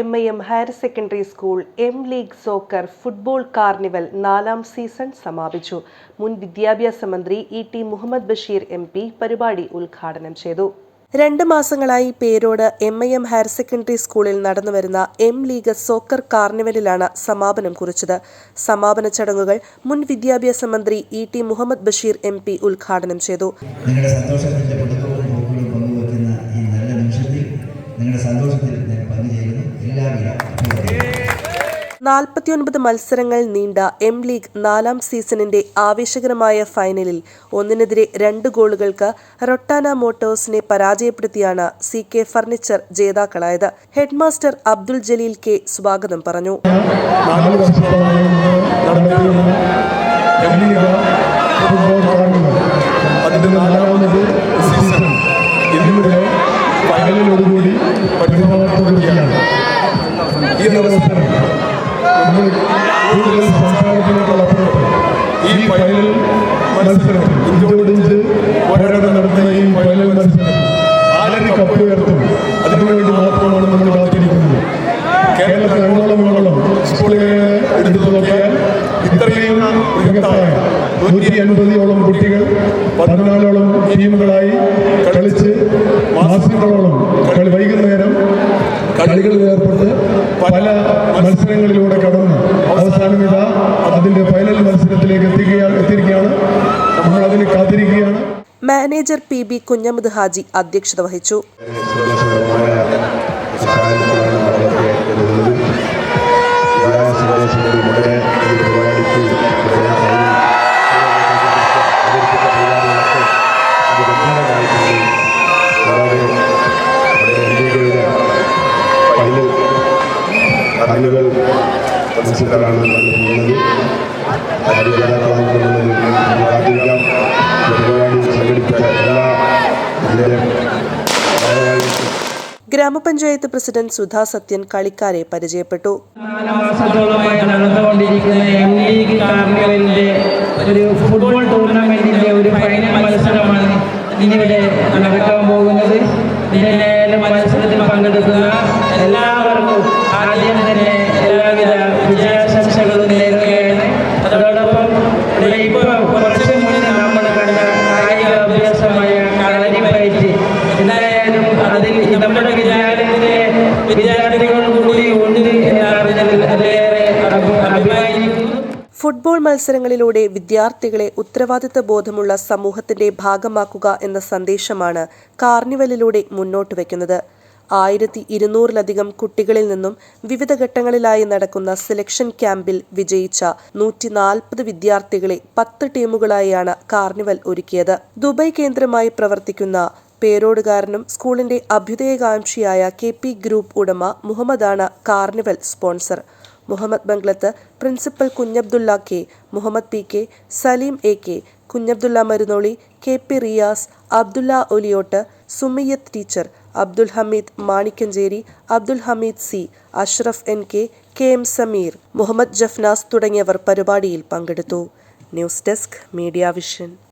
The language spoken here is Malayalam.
M I M higher secondary school M league soccer football carnival നാലാം സീസൺ സമാപിച്ചു. മുൻ വിദ്യാഭ്യാസ മന്ത്രി E T Muhammad Basheer M P പരിപാടി ഉദ്ഘാടനം ചെയ്തു. രണ്ട് മാസങ്ങളായി Perode M I M higher secondary സ്കൂളിൽ നടന്നുവരുന്ന എം ലീഗ് സോക്കർ കാർണിവലിലാണ് സമാപനം കുറിച്ചത്. സമാപന ചടങ്ങുകൾ മുൻ വിദ്യാഭ്യാസ മന്ത്രി E T Muhammad Basheer M P ഉദ്ഘാടനം ചെയ്തു. നാൽപ്പത്തിയൊൻപത് മത്സരങ്ങൾ നീണ്ട എം ലീഗ് നാലാം സീസണിന്റെ ആവേശകരമായ ഫൈനലിൽ ഒന്നിനെതിരെ രണ്ട് ഗോളുകൾക്ക് റൊട്ടാന മോട്ടോഴ്സിനെ പരാജയപ്പെടുത്തിയാണ് സി കെ ഫർണിച്ചർ ജേതാക്കളായത്. ഹെഡ്മാസ്റ്റർ അബ്ദുൽ ജലീൽ കെ സ്വാഗതം പറഞ്ഞു. സീസൺ ഈ അവസരം ഈ ഫൈനൽ മത്സരം ഈ ഫൈനൽ മത്സരം ആരൊക്കെ കപ്പ് ഉയർത്തും? അതിനുവേണ്ടി മാത്രമാണ് നമ്മൾ കാത്തിരിക്കുന്നത്. കേരളത്തിൽ അങ്ങോളമോളം സ്കൂളുകളെ എടുത്തു നോക്കിയാൽ ഇത്രയും ബൃഹത്തായ നൂറ്റി അൻപതിയോളം കുട്ടികൾ പതിനാലോളം ടീമുകളായി കളിച്ച് മാസങ്ങളോളം കളി വൈകുന്നേരം കളികളിൽ ഏർപ്പെട്ട് പല മത്സരങ്ങളിലൂടെ കടന്ന് അവസാനം ഇതാ അതിന്റെ ഫൈനൽ മത്സരത്തിലേക്ക് എത്തിക്കുകയാണ് എത്തിയിരിക്കുകയാണ്. നമ്മൾ അതിന് കാത്തിരിക്കുകയാണ്. Manager P B Kunhamud Haji അധ്യക്ഷത വഹിച്ചു. നമ്മൾ പോകുന്നത് പരിപാടി സംഘടിപ്പിച്ച എല്ലാ ഗ്രാമപഞ്ചായത്ത് പ്രസിഡന്റ് സുധാ സത്യൻ കളിക്കാരെ പരിചയപ്പെട്ടു. മാസത്തോളമായി നടന്നുകൊണ്ടിരിക്കുന്ന എം ലീഗ് കാർണിവലിന്റെ ഒരു ഫുട്ബോൾ ടൂർണമെന്റിന്റെ ഒരു ഫൈനൽ മത്സരമാണ് ഇന്നിവിടെ നടക്കാൻ പോകുന്നത്. ഇതിന്റെ മത്സരത്തിൽ പങ്കെടുക്കുന്ന എല്ലാവർക്കും ആദ്യം ഫുട്ബോൾ മത്സരങ്ങളിലൂടെ വിദ്യാർത്ഥികളെ ഉത്തരവാദിത്ത ബോധമുള്ള സമൂഹത്തിന്റെ ഭാഗമാക്കുക എന്ന സന്ദേശമാണ് കാർണിവലിലൂടെ മുന്നോട്ട് വയ്ക്കുന്നത് ആയിരത്തി ഇരുന്നൂറിലധികം കുട്ടികളിൽ നിന്നും വിവിധ ഘട്ടങ്ങളിലായി നടക്കുന്ന സെലക്ഷൻ ക്യാമ്പിൽ വിജയിച്ച നൂറ്റി നാൽപ്പത് വിദ്യാർത്ഥികളെ പത്ത് ടീമുകളായാണ് കാർണിവൽ ഒരുക്കിയത്. ദുബായ് കേന്ദ്രമായി പ്രവർത്തിക്കുന്ന പേരോടുകാരനും സ്കൂളിന്റെ അഭ്യുദയകാംക്ഷിയായ കെ പി ഗ്രൂപ്പ് ഉടമ മുഹമ്മദാണ് carnival sponsor. Muhammad Banglath principal Kunhabdulla K. Muhammad P. K. Saleem A. K. Kunhabdulla Marunnoli K. P. Riyas Abdulla Oliyott Sumiyath teacher Abdul Hameed Manikkancheri Abdul Hameed C Ashraf N. K. K. M. Sameer Muhammad Jafnas തുടങ്ങിയവർ പരിപാടിയിൽ പങ്കെടുത്തു. News desk media vision.